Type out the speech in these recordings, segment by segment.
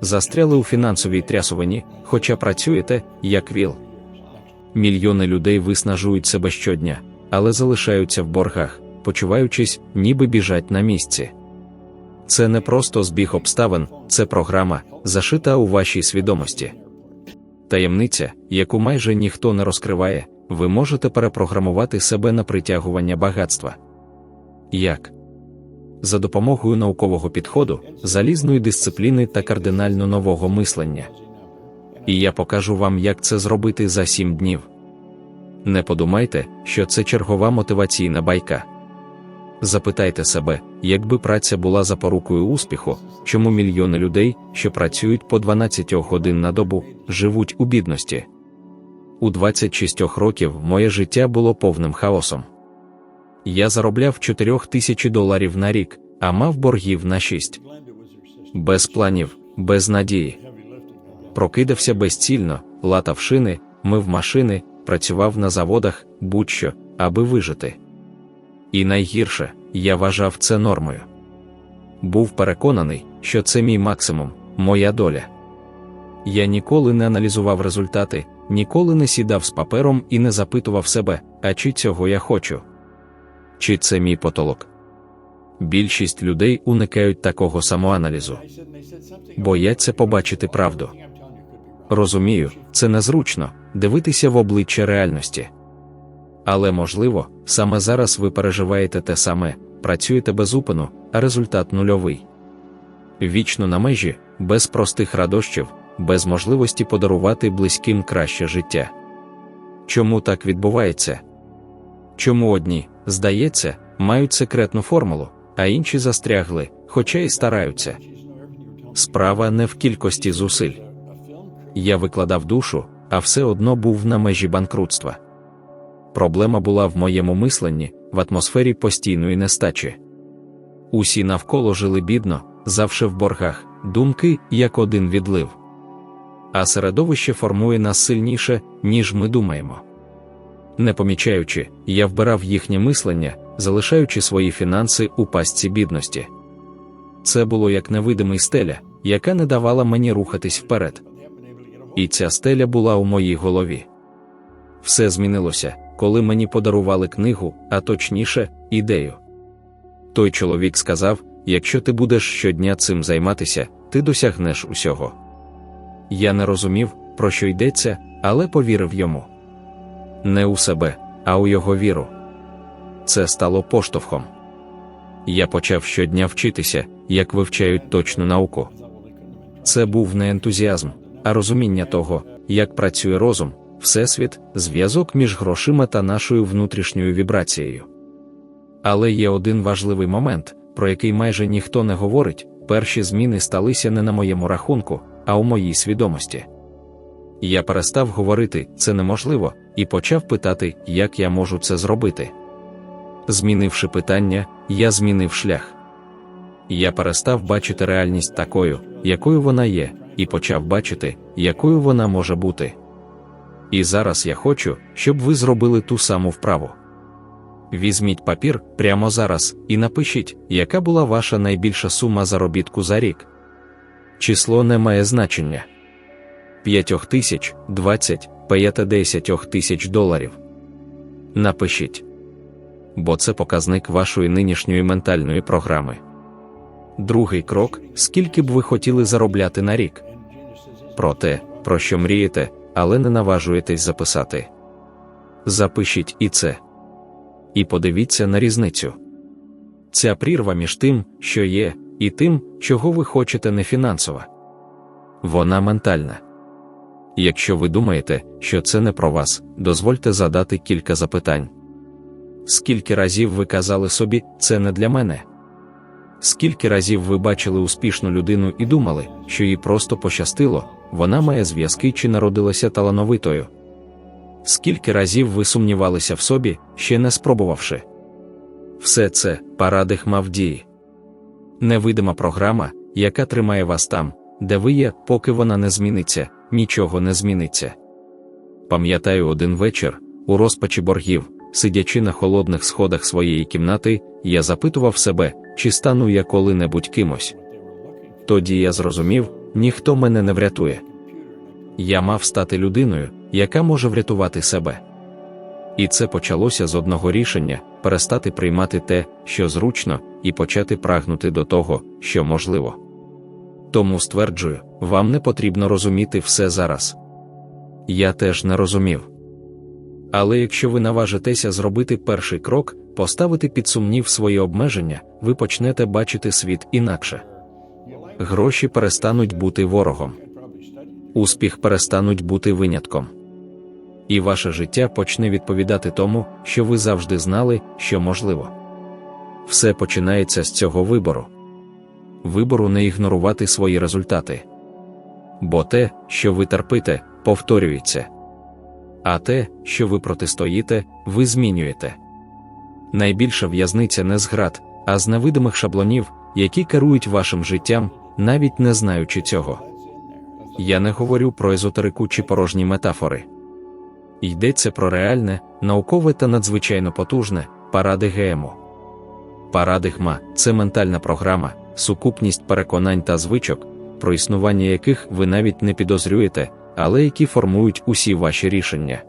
застряли у фінансовій трясовині, хоча працюєте, як віл. Мільйони людей виснажують себе щодня, але залишаються в боргах, почуваючись, ніби біжать на місці. Це не просто збіг обставин, це програма, зашита у вашій свідомості. Таємниця, яку майже ніхто не розкриває, ви можете перепрограмувати себе на притягування багатства. Як? За допомогою наукового підходу, залізної дисципліни та кардинально нового мислення. І я покажу вам, як це зробити за сім днів. Не подумайте, що це чергова мотиваційна байка. Запитайте себе, якби праця була запорукою успіху, чому мільйони людей, що працюють по 12 годин на добу, живуть у бідності. У 26 років моє життя було повним хаосом. Я заробляв 4 тисячі доларів на рік, а мав боргів на 6. Без планів, без надії. Прокидався безцільно, латав шини, мив машини, працював на заводах, будь-що, аби вижити. І найгірше, я вважав це нормою. Був переконаний, що це мій максимум, моя доля. Я ніколи не аналізував результати, ніколи не сідав з папером і не запитував себе, а чи цього я хочу. Чи це мій потолок? Більшість людей уникають такого самоаналізу, бояться побачити правду. Розумію, це незручно дивитися в обличчя реальності. Але можливо, саме зараз ви переживаєте те саме, працюєте без упину, а результат нульовий. Вічно на межі, без простих радощів, без можливості подарувати близьким краще життя. Чому так відбувається? Чому одні, здається, мають секретну формулу, а інші застрягли, хоча й стараються. Справа не в кількості зусиль. Я викладав душу, а все одно був на межі банкрутства. Проблема була в моєму мисленні, в атмосфері постійної нестачі. Усі навколо жили бідно, завше в боргах, думки як один відлив. А середовище формує нас сильніше, ніж ми думаємо. Не помічаючи, я вбирав їхнє мислення, залишаючи свої фінанси у пастці бідності. Це було як невидимий стеля, яка не давала мені рухатись вперед. І ця стеля була у моїй голові. Все змінилося, коли мені подарували книгу, а точніше, ідею. Той чоловік сказав: якщо ти будеш щодня цим займатися, ти досягнеш усього. Я не розумів, про що йдеться, але повірив йому. Не у себе, а у його віру. Це стало поштовхом. Я почав щодня вчитися, як вивчають точну науку. Це був не ентузіазм, а розуміння того, як працює розум, всесвіт, зв'язок між грошима та нашою внутрішньою вібрацією. Але є один важливий момент, про який майже ніхто не говорить: перші зміни сталися не на моєму рахунку, а у моїй свідомості. Я перестав говорити це неможливо, і почав питати, як я можу це зробити. Змінивши питання, я змінив шлях. Я перестав бачити реальність такою, якою вона є, і почав бачити, якою вона може бути. І зараз я хочу, щоб ви зробили ту саму вправу. Візьміть папір прямо зараз і напишіть, яка була ваша найбільша сума заробітку за рік. Число не має значення. 5 тисяч, 20, 50 тисяч доларів. Напишіть. Бо це показник вашої нинішньої ментальної програми. Другий крок скільки б ви хотіли заробляти на рік. Про те, про що мрієте, але не наважуєтесь записати. Запишіть і це. І подивіться на різницю. Ця прірва між тим, що є, і тим, чого ви хочете не фінансова. Вона ментальна. Якщо ви думаєте, що це не про вас, дозвольте задати кілька запитань. Скільки разів ви казали собі, це не для мене? Скільки разів ви бачили успішну людину і думали, що їй просто пощастило, вона має зв'язки чи народилася талановитою? Скільки разів ви сумнівалися в собі, ще не спробувавши? Все це парадих мав дії. Невидима програма, яка тримає вас там, де ви є, поки вона не зміниться, нічого не зміниться. Пам'ятаю один вечір, у розпачі боргів, сидячи на холодних сходах своєї кімнати, я запитував себе, чи стану я коли-небудь кимось. Тоді я зрозумів, ніхто мене не врятує. Я мав стати людиною, яка може врятувати себе. І це почалося з одного рішення перестати приймати те, що зручно, і почати прагнути до того, що можливо. Тому стверджую, вам не потрібно розуміти все зараз. Я теж не розумів. Але якщо ви наважитеся зробити перший крок, поставити під сумнів свої обмеження, ви почнете бачити світ інакше. Гроші перестануть бути ворогом, успіх перестануть бути винятком. І ваше життя почне відповідати тому, що ви завжди знали, що можливо. Все починається з цього вибору. Вибору не ігнорувати свої результати. Бо те, що ви терпите, повторюється. А те, що ви протистоїте, ви змінюєте. Найбільша в'язниця не з град, а з невидимих шаблонів, які керують вашим життям, навіть не знаючи цього. Я не говорю про езотерику чи порожні метафори. Йдеться про реальне, наукове та надзвичайно потужне паради ГМО. Парадигма це ментальна програма, сукупність переконань та звичок, про існування яких ви навіть не підозрюєте, але які формують усі ваші рішення.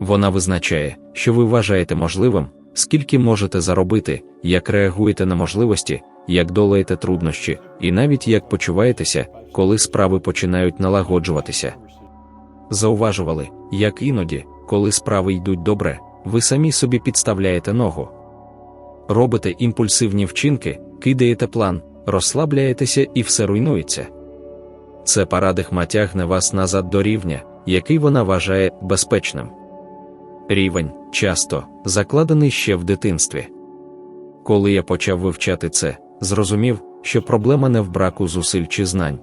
Вона визначає, що ви вважаєте можливим, скільки можете заробити, як реагуєте на можливості, як долаєте труднощі, і навіть як почуваєтеся, коли справи починають налагоджуватися. Зауважували, як іноді, коли справи йдуть добре, ви самі собі підставляєте ногу. Робите імпульсивні вчинки, кидаєте план, розслабляєтеся і все руйнується. Це парадигма тягне вас назад до рівня, який вона вважає безпечним. Рівень, часто, закладений ще в дитинстві. Коли я почав вивчати це, зрозумів, що проблема не в браку зусиль чи знань.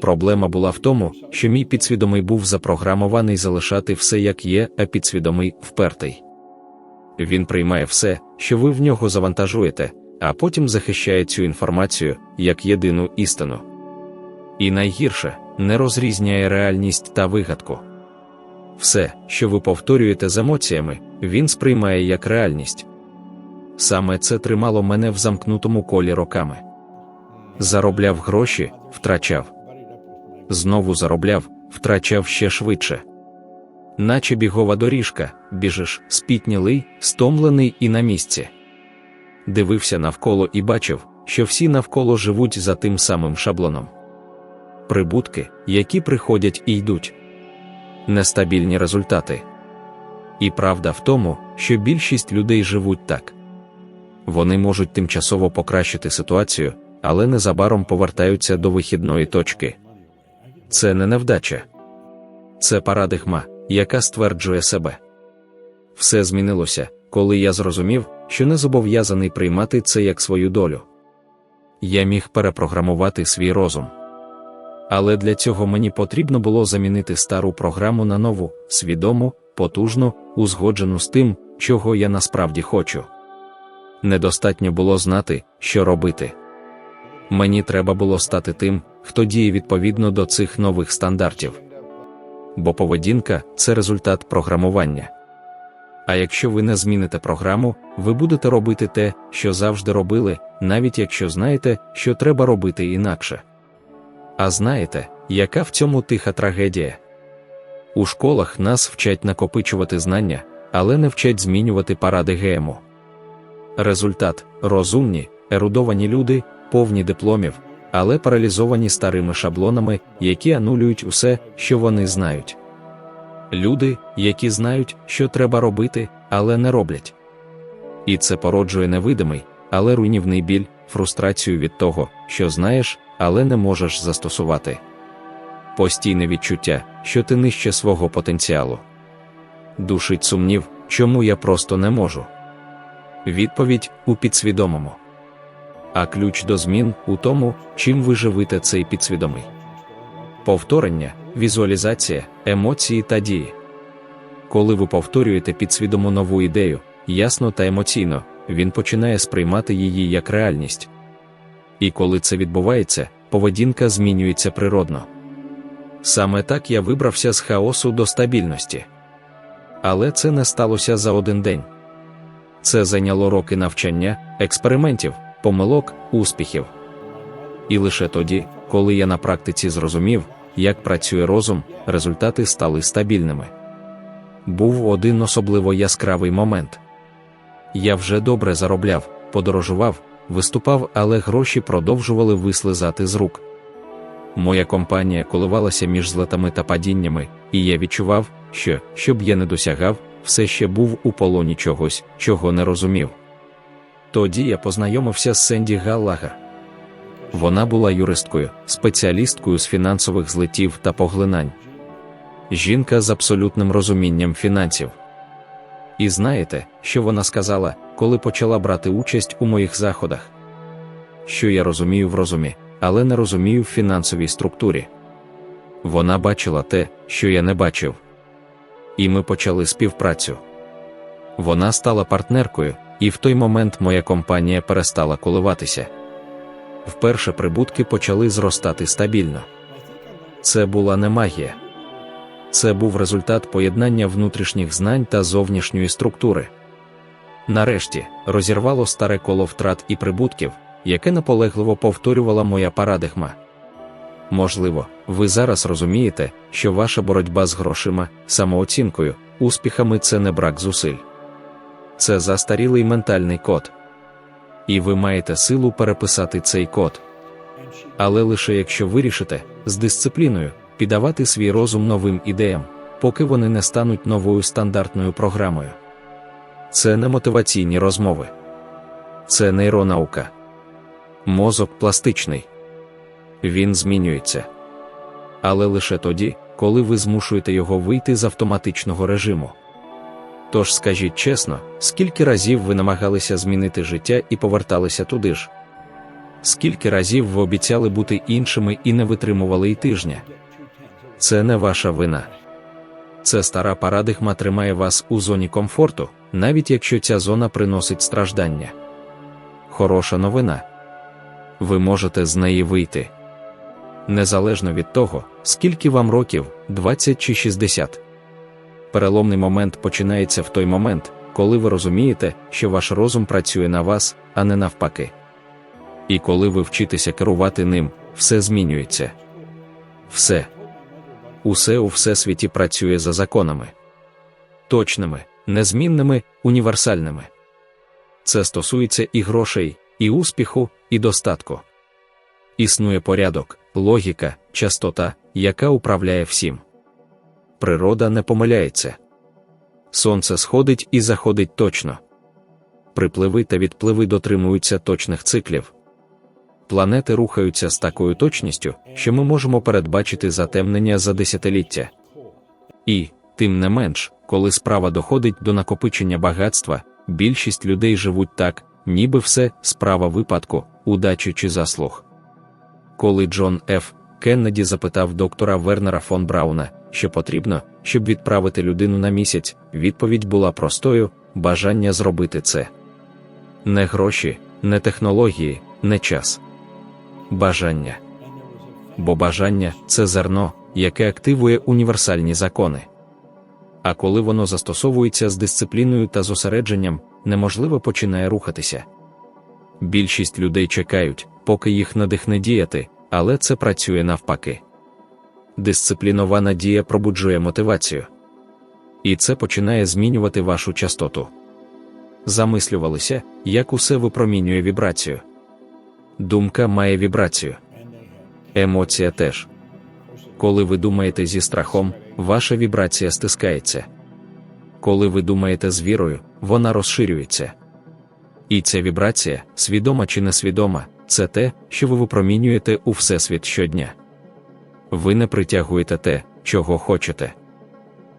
Проблема була в тому, що мій підсвідомий був запрограмований залишати все як є, а підсвідомий впертий. Він приймає все, що ви в нього завантажуєте, а потім захищає цю інформацію як єдину істину. І найгірше не розрізняє реальність та вигадку. Все, що ви повторюєте з емоціями, він сприймає як реальність. Саме це тримало мене в замкнутому колі роками. Заробляв гроші, втрачав. Знову заробляв, втрачав ще швидше. Наче бігова доріжка, біжиш, спітнілий, стомлений і на місці. Дивився навколо і бачив, що всі навколо живуть за тим самим шаблоном. Прибутки, які приходять і йдуть, нестабільні результати. І правда в тому, що більшість людей живуть так. Вони можуть тимчасово покращити ситуацію, але незабаром повертаються до вихідної точки. Це не невдача, це парадигма, яка стверджує себе. Все змінилося, коли я зрозумів, що не зобов'язаний приймати це як свою долю. Я міг перепрограмувати свій розум. Але для цього мені потрібно було замінити стару програму на нову, свідому, потужну, узгоджену з тим, чого я насправді хочу. Недостатньо було знати, що робити. Мені треба було стати тим, хто діє відповідно до цих нових стандартів. Бо поведінка це результат програмування. А якщо ви не зміните програму, ви будете робити те, що завжди робили, навіть якщо знаєте, що треба робити інакше. А знаєте, яка в цьому тиха трагедія? У школах нас вчать накопичувати знання, але не вчать змінювати паради ГМО. Результат розумні, ерудовані люди, повні дипломів, але паралізовані старими шаблонами, які анулюють усе, що вони знають. Люди, які знають, що треба робити, але не роблять. І це породжує невидимий, але руйнівний біль, фрустрацію від того, що знаєш, але не можеш застосувати. Постійне відчуття, що ти нижче свого потенціалу. Душить сумнів, чому я просто не можу. Відповідь у підсвідомому. А ключ до змін у тому, чим ви живите цей підсвідомий. Повторення, візуалізація, емоції та дії. Коли ви повторюєте підсвідому нову ідею, ясно та емоційно, він починає сприймати її як реальність. І коли це відбувається, поведінка змінюється природно. Саме так я вибрався з хаосу до стабільності. Але це не сталося за один день. Це зайняло роки навчання, експериментів, помилок, успіхів. І лише тоді, коли я на практиці зрозумів, як працює розум, результати стали стабільними. Був один особливо яскравий момент. Я вже добре заробляв, подорожував, виступав, але гроші продовжували вислизати з рук. Моя компанія коливалася між злетами та падіннями, і я відчував, що, щоб я не досягав, все ще був у полоні чогось, чого не розумів. Тоді я познайомився з Сенді Галлагер. Вона була юристкою, спеціалісткою з фінансових злетів та поглинань. Жінка з абсолютним розумінням фінансів. І знаєте, що вона сказала, коли почала брати участь у моїх заходах? Що я розумію в розумі, але не розумію в фінансовій структурі. Вона бачила те, що я не бачив. І ми почали співпрацю. Вона стала партнеркою, і в той момент моя компанія перестала коливатися. Вперше прибутки почали зростати стабільно. Це була не магія. Це був результат поєднання внутрішніх знань та зовнішньої структури. Нарешті розірвало старе коло втрат і прибутків, яке наполегливо повторювала моя парадигма. Можливо, ви зараз розумієте, що ваша боротьба з грошима, самооцінкою, успіхами це не брак зусиль. Це застарілий ментальний код. І ви маєте силу переписати цей код. Але лише якщо вирішите з дисципліною піддавати свій розум новим ідеям, поки вони не стануть новою стандартною програмою. Це не мотиваційні розмови, це нейронаука. Мозок пластичний. Він змінюється. Але лише тоді, коли ви змушуєте його вийти з автоматичного режиму. Тож скажіть чесно, скільки разів ви намагалися змінити життя і поверталися туди ж? Скільки разів ви обіцяли бути іншими і не витримували й тижня? Це не ваша вина. Це стара парадигма тримає вас у зоні комфорту, навіть якщо ця зона приносить страждання. Хороша новина. Ви можете з неї вийти. Незалежно від того, скільки вам років, 20 чи 60. Переломний момент починається в той момент, коли ви розумієте, що ваш розум працює на вас, а не навпаки. І коли ви вчитеся керувати ним, все змінюється. Все. Усе у всесвіті працює за законами. Точними, незмінними, універсальними. Це стосується і грошей, і успіху, і достатку. Існує порядок, логіка, частота, яка управляє всім. Природа не помиляється. Сонце сходить і заходить точно. Припливи та відпливи дотримуються точних циклів. Планети рухаються з такою точністю, що ми можемо передбачити затемнення за десятиліття. І, тим не менш, коли справа доходить до накопичення багатства, більшість людей живуть так, ніби все справа випадку, удачі чи заслуг. Коли Джон Ф. Кеннеді запитав доктора Вернера фон Брауна, що потрібно, щоб відправити людину на місяць, відповідь була простою: бажання зробити це. Не гроші, не технології, не час. Бажання. Бо бажання це зерно, яке активує універсальні закони. А коли воно застосовується з дисципліною та зосередженням, неможливо починає рухатися. Більшість людей чекають, поки їх надихне діяти, але це працює навпаки. Дисциплінована дія пробуджує мотивацію. І це починає змінювати вашу частоту. Замислювалися, як усе випромінює вібрацію. Думка має вібрацію. Емоція теж. Коли ви думаєте зі страхом, ваша вібрація стискається. Коли ви думаєте з вірою, вона розширюється. І ця вібрація, свідома чи несвідома, це те, що ви випромінюєте у Всесвіт щодня. Ви не притягуєте те, чого хочете.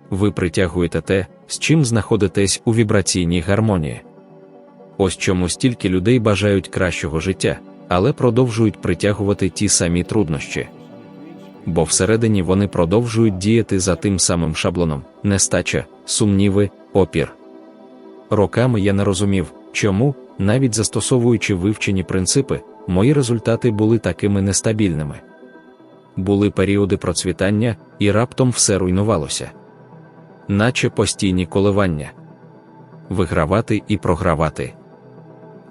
Ви притягуєте те, з чим знаходитесь у вібраційній гармонії. Ось чому стільки людей бажають кращого життя, але продовжують притягувати ті самі труднощі. Бо всередині вони продовжують діяти за тим самим шаблоном, нестача, сумніви, опір. Роками я не розумів, чому, навіть застосовуючи вивчені принципи, мої результати були такими нестабільними. Були періоди процвітання, і раптом все руйнувалося, наче постійні коливання вигравати і програвати,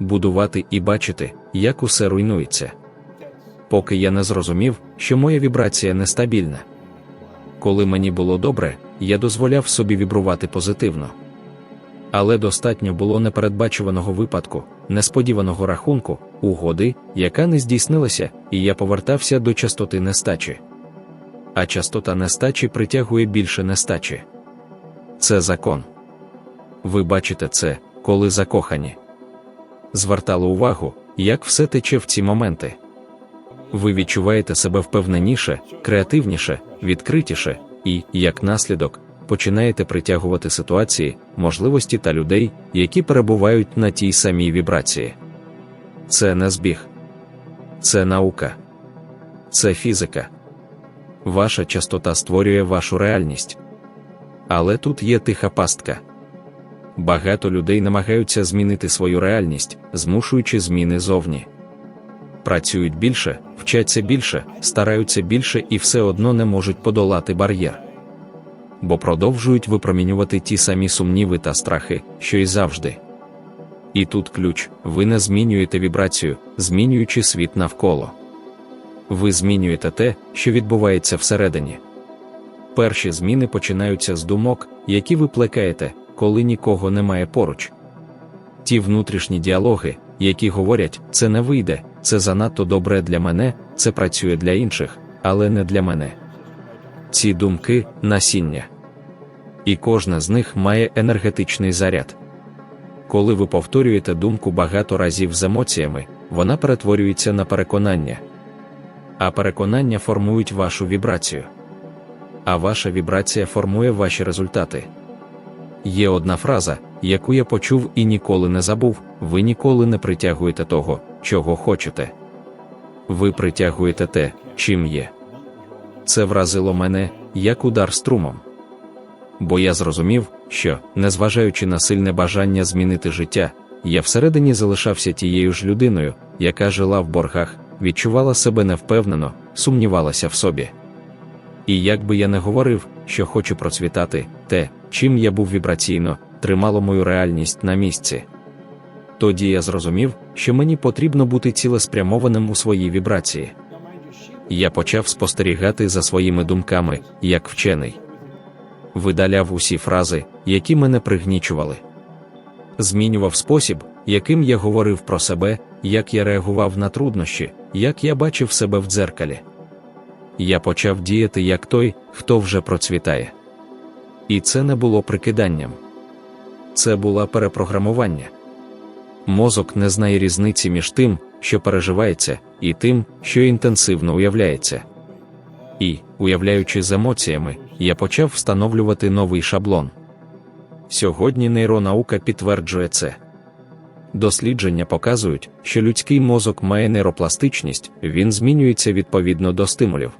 будувати і бачити, як усе руйнується. поки я не зрозумів, що моя вібрація нестабільна. Коли мені було добре, я дозволяв собі вібрувати позитивно. Але достатньо було непередбачуваного випадку, несподіваного рахунку, угоди, яка не здійснилася, і я повертався до частоти нестачі. А частота нестачі притягує більше нестачі. Це закон. Ви бачите це, коли закохані. Звертали увагу, як все тече в ці моменти. Ви відчуваєте себе впевненіше, креативніше, відкритіше і, як наслідок, починаєте притягувати ситуації, можливості та людей, які перебувають на тій самій вібрації. Це не збіг, це наука, це фізика. Ваша частота створює вашу реальність. Але тут є тиха пастка. Багато людей намагаються змінити свою реальність, змушуючи зміни зовні. Працюють більше, вчаться більше, стараються більше і все одно не можуть подолати бар'єр. Бо продовжують випромінювати ті самі сумніви та страхи, що й завжди. І тут ключ: ви не змінюєте вібрацію, змінюючи світ навколо. Ви змінюєте те, що відбувається всередині. Перші зміни починаються з думок, які ви плекаєте, коли нікого немає поруч. Ті внутрішні діалоги, які говорять, це не вийде, це занадто добре для мене, це працює для інших, але не для мене. Ці думки насіння. І кожна з них має енергетичний заряд. Коли ви повторюєте думку багато разів з емоціями, вона перетворюється на переконання. А переконання формують вашу вібрацію. А ваша вібрація формує ваші результати. Є одна фраза, яку я почув і ніколи не забув: ви ніколи не притягуєте того, чого хочете. Ви притягуєте те, чим є. Це вразило мене, як удар струмом. Бо я зрозумів, що, незважаючи на сильне бажання змінити життя, я всередині залишався тією ж людиною, яка жила в боргах, відчувала себе невпевнено, сумнівалася в собі. І як би я не говорив, що хочу процвітати, те, чим я був вібраційно, тримало мою реальність на місці. Тоді я зрозумів, що мені потрібно бути цілеспрямованим у своїй вібрації. Я почав спостерігати за своїми думками, як вчений. Видаляв усі фрази, які мене пригнічували. Змінював спосіб, яким я говорив про себе, як я реагував на труднощі, як я бачив себе в дзеркалі. Я почав діяти як той, хто вже процвітає. І це не було прикиданням. Це було перепрограмування. Мозок не знає різниці між тим, що переживається, і тим, що інтенсивно уявляється. І, уявляючи з емоціями, я почав встановлювати новий шаблон. Сьогодні нейронаука підтверджує це. Дослідження показують, що людський мозок має нейропластичність, він змінюється відповідно до стимулів.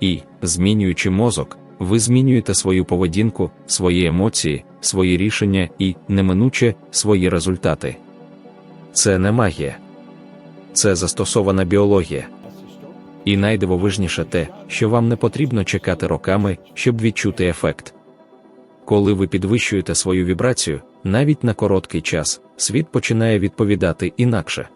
І, змінюючи мозок, ви змінюєте свою поведінку, свої емоції, свої рішення і, неминуче, свої результати. Це не магія, це застосована біологія. І найдивовижніше те, що вам не потрібно чекати роками, щоб відчути ефект. Коли ви підвищуєте свою вібрацію, навіть на короткий час, світ починає відповідати інакше.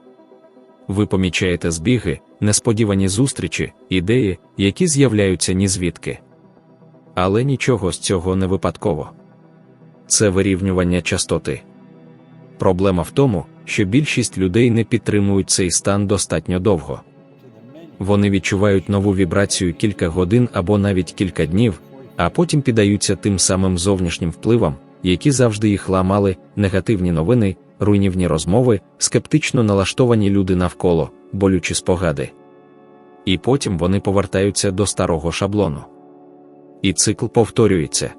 Ви помічаєте збіги, несподівані зустрічі, ідеї, які з'являються ні звідки. Але нічого з цього не випадково. Це вирівнювання частоти. Проблема в тому, що більшість людей не підтримують цей стан достатньо довго. Вони відчувають нову вібрацію кілька годин або навіть кілька днів, а потім піддаються тим самим зовнішнім впливам, які завжди їх ламали, негативні новини, руйнівні розмови, скептично налаштовані люди навколо, болючі спогади. І потім вони повертаються до старого шаблону. І цикл повторюється.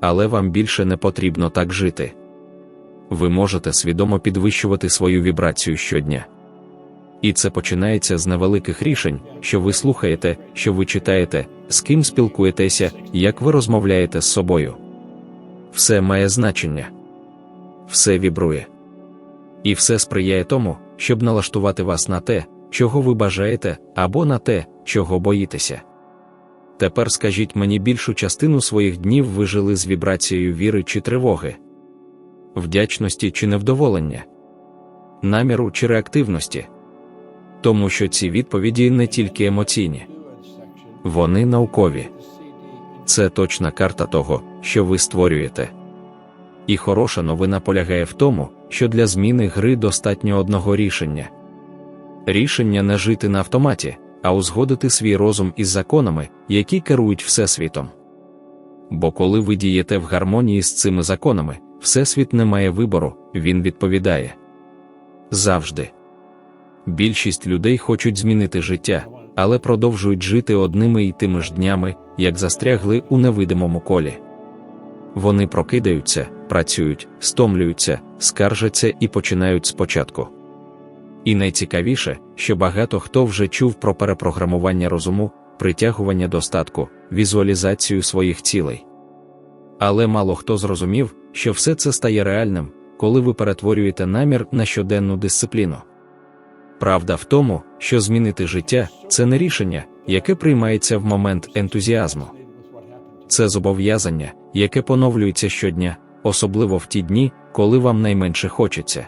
Але вам більше не потрібно так жити. Ви можете свідомо підвищувати свою вібрацію щодня. І це починається з невеликих рішень, що ви слухаєте, що ви читаєте, з ким спілкуєтеся, як ви розмовляєте з собою. Все має значення, все вібрує. І все сприяє тому, щоб налаштувати вас на те, чого ви бажаєте, або на те, чого боїтеся. Тепер скажіть мені більшу частину своїх днів ви жили з вібрацією віри чи тривоги, вдячності чи невдоволення, наміру чи реактивності. Тому що ці відповіді не тільки емоційні, вони наукові. Це точна карта того, що ви створюєте. І хороша новина полягає в тому, що для зміни гри достатньо одного рішення. Рішення не жити на автоматі, а узгодити свій розум із законами, які керують Всесвітом. Бо коли ви дієте в гармонії з цими законами, Всесвіт не має вибору, він відповідає. Завжди. Більшість людей хочуть змінити життя, але продовжують жити одними і тими ж днями, як застрягли у невидимому колі. Вони прокидаються, працюють, стомлюються, скаржаться і починають спочатку. І найцікавіше, що багато хто вже чув про перепрограмування розуму, притягування достатку, візуалізацію своїх цілей. Але мало хто зрозумів, що все це стає реальним, коли ви перетворюєте намір на щоденну дисципліну. Правда в тому, що змінити життя це не рішення, яке приймається в момент ентузіазму. Це зобов'язання, яке поновлюється щодня, особливо в ті дні, коли вам найменше хочеться.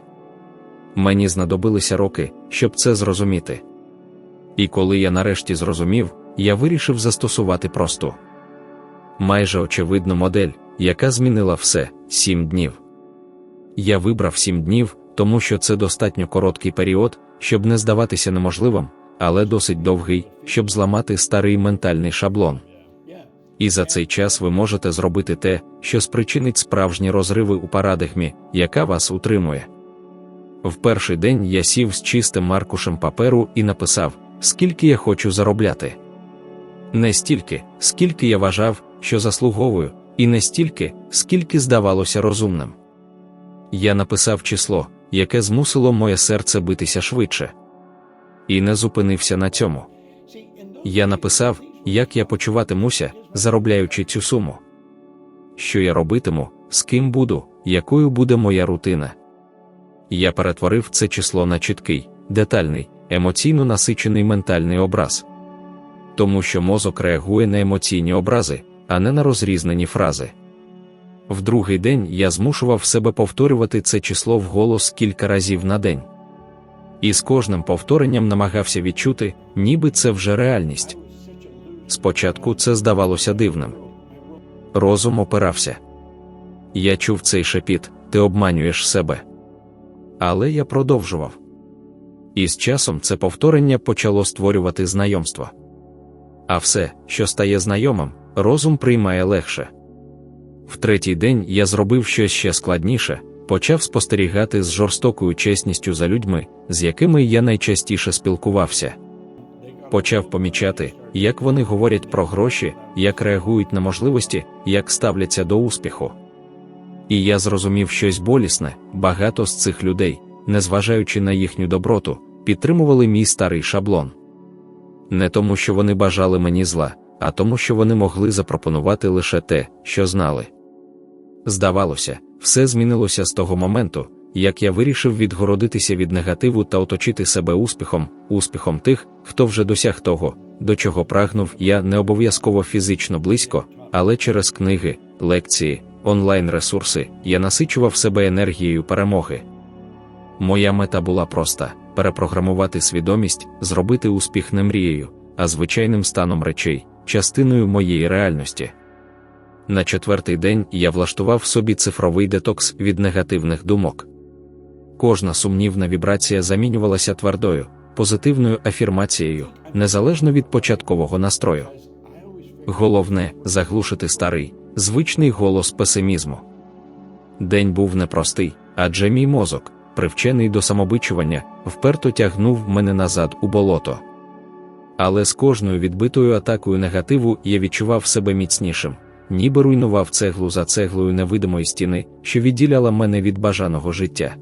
Мені знадобилися роки, щоб це зрозуміти. І коли я нарешті зрозумів, я вирішив застосувати просту. Майже очевидну модель, яка змінила все сім днів. Я вибрав сім днів, тому що це достатньо короткий період, щоб не здаватися неможливим, але досить довгий, щоб зламати старий ментальний шаблон. І за цей час ви можете зробити те, що спричинить справжні розриви у парадигмі, яка вас утримує. В перший день я сів з чистим маркушем паперу і написав, скільки я хочу заробляти. Не стільки, скільки я вважав, що заслуговую, і не стільки, скільки здавалося розумним. Я написав число, яке змусило моє серце битися швидше. І не зупинився на цьому. Я написав, як я почуватимуся, заробляючи цю суму. Що я робитиму, з ким буду, якою буде моя рутина. Я перетворив це число на чіткий, детальний, емоційно насичений ментальний образ. Тому що мозок реагує на емоційні образи, а не на розрізнені фрази. В другий день я змушував себе повторювати це число вголос кілька разів на день. І з кожним повторенням намагався відчути, ніби це вже реальність. Спочатку це здавалося дивним. Розум опирався. Я чув цей шепіт, ти обманюєш себе. Але я продовжував. І з часом це повторення почало створювати знайомство. А все, що стає знайомим, розум приймає легше. В третій день я зробив щось ще складніше, почав спостерігати з жорстокою чесністю за людьми, з якими я найчастіше спілкувався. Почав помічати, як вони говорять про гроші, як реагують на можливості, як ставляться до успіху. І я зрозумів щось болісне, багато з цих людей, незважаючи на їхню доброту, підтримували мій старий шаблон. Не тому, що вони бажали мені зла, а тому, що вони могли запропонувати лише те, що знали. Здавалося, все змінилося з того моменту, як я вирішив відгородитися від негативу та оточити себе успіхом, успіхом тих, хто вже досяг того, до чого прагнув я не обов'язково фізично близько, але через книги, лекції, онлайн-ресурси я насичував себе енергією перемоги. Моя мета була проста перепрограмувати свідомість, зробити успіх не мрією, а звичайним станом речей, частиною моєї реальності. На четвертий день я влаштував собі цифровий детокс від негативних думок. Кожна сумнівна вібрація замінювалася твердою, позитивною афірмацією, незалежно від початкового настрою. Головне заглушити старий, звичний голос песимізму. День був непростий, адже мій мозок, привчений до самобичування, вперто тягнув мене назад у болото. Але з кожною відбитою атакою негативу я відчував себе міцнішим, ніби руйнував цеглу за цеглою невидимої стіни, що відділяла мене від бажаного життя.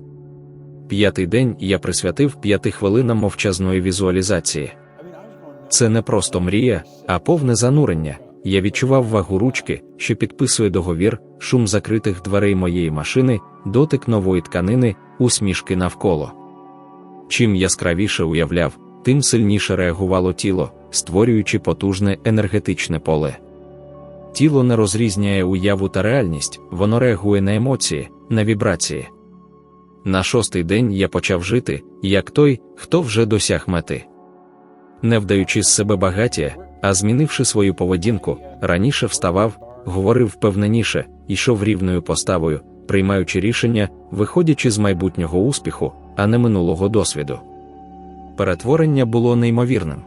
П'ятий день я присвятив п'яти хвилинам мовчазної візуалізації. Це не просто мрія, а повне занурення. Я відчував вагу ручки, що підписує договір, шум закритих дверей моєї машини, дотик нової тканини, усмішки навколо. Чим яскравіше уявляв, тим сильніше реагувало тіло, створюючи потужне енергетичне поле. Тіло не розрізняє уяву та реальність, воно реагує на емоції, на вібрації. На шостий день я почав жити, як той, хто вже досяг мети. Не вдаючи з себе багаття, а змінивши свою поведінку, раніше вставав, говорив впевненіше, йшов рівною поставою, приймаючи рішення, виходячи з майбутнього успіху, а не минулого досвіду. Перетворення було неймовірним.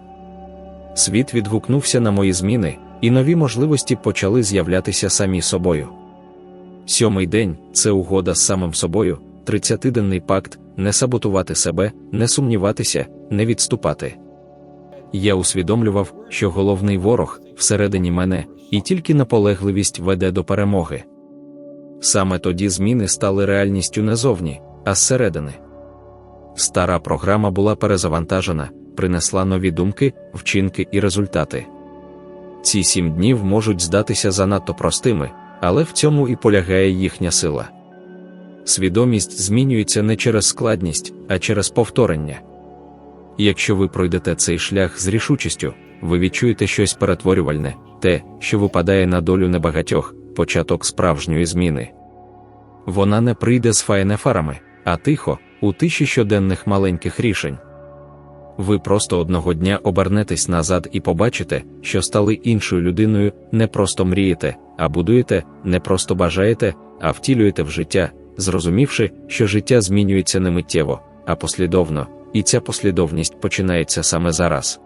Світ відгукнувся на мої зміни, і нові можливості почали з'являтися самі собою. Сьомий день це угода з самим собою, тридцятиденний пакт не саботувати себе, не сумніватися, не відступати. Я усвідомлював, що головний ворог всередині мене, і тільки наполегливість веде до перемоги. Саме тоді зміни стали реальністю не зовні, а зсередини. Стара програма була перезавантажена, принесла нові думки, вчинки і результати. Ці сім днів можуть здатися занадто простими, але в цьому і полягає їхня сила. Свідомість змінюється не через складність, а через повторення. Якщо ви пройдете цей шлях з рішучістю, ви відчуєте щось перетворювальне, те, що випадає на долю небагатьох, початок справжньої зміни. Вона не прийде з фаєнефарами, а тихо, у тиші щоденних маленьких рішень. Ви просто одного дня обернетесь назад і побачите, що стали іншою людиною, не просто мрієте, а будуєте, не просто бажаєте, а втілюєте в життя, зрозумівши, що життя змінюється не миттєво, а послідовно, і ця послідовність починається саме зараз.